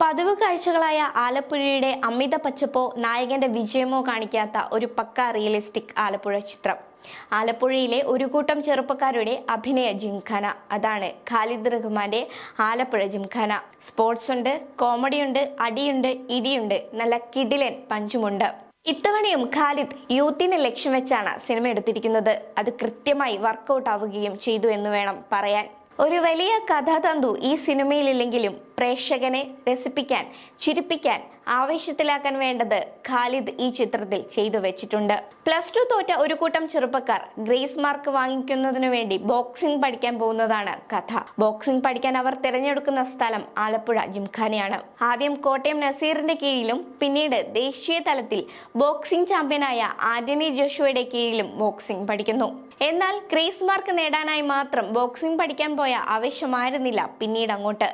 പതിവ് കാഴ്ചകളായ ആലപ്പുഴയുടെ അമിത പച്ചപ്പോ നായകന്റെ വിജയമോ കാണിക്കാത്ത ഒരു പക്ക റിയലിസ്റ്റിക് ആലപ്പുഴ ചിത്രം. ആലപ്പുഴയിലെ ഒരു കൂട്ടം ചെറുപ്പക്കാരുടെ അഭിനയ ജിംഖാന. അതാണ് ഖാലിദ് റഹ്മാന്റെ ആലപ്പുഴ ജിംഖാന. സ്പോർട്സ് ഉണ്ട് കോമഡിയുണ്ട് അടിയുണ്ട് ഇടിയുണ്ട് നല്ല കിടിലൻ പഞ്ചുമുണ്ട്. ഇത്തവണയും ഖാലിദ് യൂത്തിനെ ലക്ഷ്യം വെച്ചാണ് സിനിമ എടുത്തിരിക്കുന്നത്. അത് കൃത്യമായി വർക്കൗട്ട് ആവുകയും ചെയ്തു എന്ന് വേണം പറയാൻ. ഒരു വലിയ കഥാതന്തു ഈ സിനിമയിലില്ലെങ്കിലും പ്രേക്ഷകനെ രസിപ്പിക്കാൻ ചിരിപ്പിക്കാൻ ആവേശത്തിലാക്കാൻ വേണ്ടത് ഖാലിദ് ഈ ചിത്രത്തിൽ ചെയ്തു വെച്ചിട്ടുണ്ട്. പ്ലസ് ടു തോറ്റ ഒരു കൂട്ടം ചെറുപ്പക്കാർ ഗ്രേസ് മാർക്ക് വാങ്ങിക്കുന്നതിനു വേണ്ടി ബോക്സിംഗ് പഠിക്കാൻ പോകുന്നതാണ് കഥ. ബോക്സിംഗ് പഠിക്കാൻ അവർ തിരഞ്ഞെടുക്കുന്ന സ്ഥലം ആലപ്പുഴ ജിംഖാനയാണ്. ആദ്യം കോട്ടയം നസീറിന്റെ കീഴിലും പിന്നീട് ദേശീയ തലത്തിൽ ബോക്സിംഗ് ചാമ്പ്യനായ ആന്റണി ജോഷുവയുടെ കീഴിലും ബോക്സിംഗ് പഠിക്കുന്നു. എന്നാൽ ഗ്രേസ് മാർക്ക് നേടാനായി മാത്രം ബോക്സിംഗ് പഠിക്കാൻ പോയ ആവശ്യമായിരുന്നില്ല പിന്നീട് അങ്ങോട്ട്.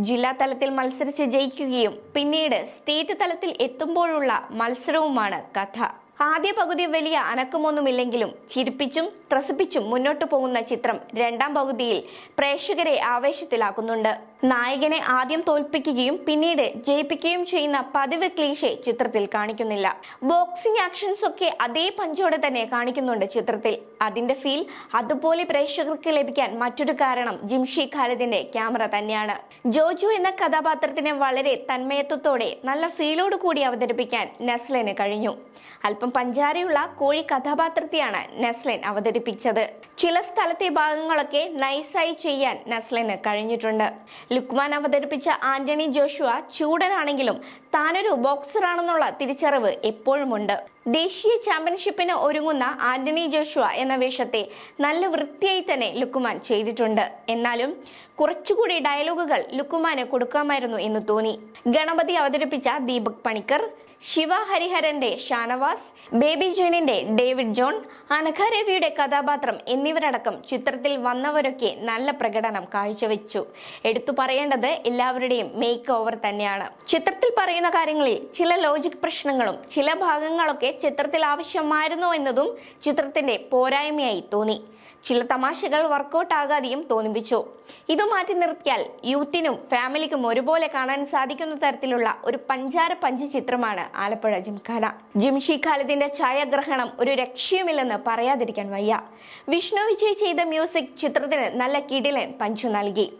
ജില്ലാ തലത്തിൽ മത്സരിച്ച് ജയിക്കുകയും പിന്നീട് സ്റ്റേറ്റ് തലത്തിൽ എത്തുമ്പോഴുള്ള മത്സരവുമാണ് കഥ. ആദ്യ പകുതി വലിയ അനക്കമൊന്നുമില്ലെങ്കിലും ചിരിപ്പിച്ചും ത്രസിപ്പിച്ചും മുന്നോട്ടു പോകുന്ന ചിത്രം രണ്ടാം പകുതിയിൽ പ്രേക്ഷകരെ ആവേശത്തിലാക്കുന്നുണ്ട്. നായകനെ ആദ്യം തോൽപ്പിക്കുകയും പിന്നീട് ജയിപ്പിക്കുകയും ചെയ്യുന്ന പതിവ് ക്ലീശെ ചിത്രത്തിൽ കാണിക്കുന്നില്ല. ബോക്സിംഗ് ആക്ഷൻസ് ഒക്കെ അതേ പഞ്ചോടെ തന്നെ കാണിക്കുന്നുണ്ട് ചിത്രത്തിൽ. അതിന്റെ ഫീൽ അതുപോലെ പ്രേക്ഷകർക്ക് ലഭിക്കാൻ മറ്റൊരു കാരണം ജിംഷി ഖാലിദിന്റെ ക്യാമറ തന്നെയാണ്. ജോജു എന്ന കഥാപാത്രത്തിനെ വളരെ തന്മയത്വത്തോടെ നല്ല ഫീലോട് കൂടി അവതരിപ്പിക്കാൻ നെസ്ലിന് കഴിഞ്ഞു. അല്പം പഞ്ചാരയുള്ള കോഴി കഥാപാത്രത്തെയാണ് നെസ്ലിൻ അവതരിപ്പിച്ചത്. ചില സ്ഥലത്തെ ഭാഗങ്ങളൊക്കെ നൈസായി ചെയ്യാൻ നെസ്ലിന് കഴിഞ്ഞിട്ടുണ്ട്. ലുക്മാൻ അവതരിപ്പിച്ച ആന്റണി ജോഷുവ ചൂടനാണെങ്കിലും താനൊരു ബോക്സറാണെന്നുള്ള തിരിച്ചറിവ് എപ്പോഴുമുണ്ട്. ദേശീയ ചാമ്പ്യൻഷിപ്പിന് ഒരുങ്ങുന്ന ആന്റണി ജോഷുവ എന്ന വേഷത്തെ നല്ല വൃത്തിയായി തന്നെ ലുക്കുമാൻ ചെയ്തിട്ടുണ്ട്. എന്നാലും കുറച്ചുകൂടി ഡയലോഗുകൾ ലുക്കുമാന് കൊടുക്കാമായിരുന്നു എന്ന് തോന്നി. ഗണപതി അവതരിപ്പിച്ച ദീപക് പണിക്കർ ശിവ ഹരിഹരന്റെ ഷാനവാസ് ബേബി ജോണിന്റെ ഡേവിഡ് ജോൺ അനഘ രവിയുടെ കഥാപാത്രം എന്നിവരടക്കം ചിത്രത്തിൽ വന്നവരൊക്കെ നല്ല പ്രകടനം കാഴ്ചവെച്ചു. എടുത്തു പറയേണ്ടത് എല്ലാവരുടെയും മേക്ക് ഓവർ തന്നെയാണ്. ചിത്രത്തിൽ പറയുന്ന കാര്യങ്ങളിൽ ചില ലോജിക് പ്രശ്നങ്ങളും ചില ഭാഗങ്ങളൊക്കെ ചിത്രത്തിൽ ആവശ്യമായിരുന്നോ എന്നതും ചിത്രത്തിന്റെ പോരായ്മയായി തോന്നി. ചില തമാശകൾ വർക്കൗട്ട് ആകാതെയും തോന്നിപ്പിച്ചു. ഇത് മാറ്റി നിർത്തിയാൽ യൂത്തിനും ഫാമിലിക്കും ഒരുപോലെ കാണാൻ സാധിക്കുന്ന തരത്തിലുള്ള ഒരു പഞ്ചാര പഞ്ച് ചിത്രമാണ് ആലപ്പുഴ ജിംഖാന. ജിംഷി ഖാലിദിന്റെ ഛായാഗ്രഹണം ഒരു രക്ഷയുമില്ലെന്ന് പറയാതിരിക്കാൻ വയ്യ. വിഷ്ണു വിജയ് ചെയ്ത മ്യൂസിക് ചിത്രത്തിന് നല്ല കിടിലൻ പഞ്ചു നൽകി.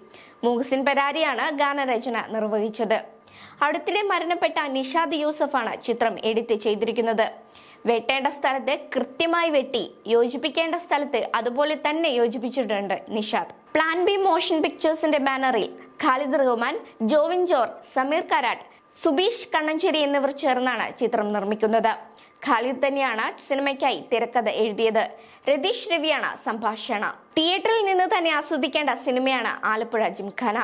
മുഹസിൻ പരാരിയാണ് ഗാനരചന നിർവഹിച്ചത്. അടുത്തിടെ മരണപ്പെട്ട നിഷാദ് യൂസഫാണ് ചിത്രം എഡിറ്റ് ചെയ്തിരിക്കുന്നത്. വെട്ടേണ്ട സ്ഥലത്ത് കൃത്യമായി വെട്ടി യോജിപ്പിക്കേണ്ട സ്ഥലത്ത് അതുപോലെ തന്നെ യോജിപ്പിച്ചിട്ടുണ്ട് നിഷാദ്. പ്ലാൻ ബി മോഷൻ പിക്ചേഴ്സിന്റെ ബാനറിൽ ഖാലിദ് റഹ്മാൻ ജോവിൻ ജോർജ് സമീർ കരാട്ട് സുബീഷ് കണ്ണഞ്ചേരി എന്നിവർ ചേർന്നാണ് ചിത്രം നിർമ്മിക്കുന്നത്. ഖാലിദ് തന്നെയാണ് സിനിമയ്ക്കായി തിരക്കഥ എഴുതിയത്. രതീഷ് രവിയാണ് സംഭാഷണ. തിയേറ്ററിൽ നിന്ന് തന്നെ ആസ്വദിക്കേണ്ട സിനിമയാണ് ആലപ്പുഴ ജിംഖാന.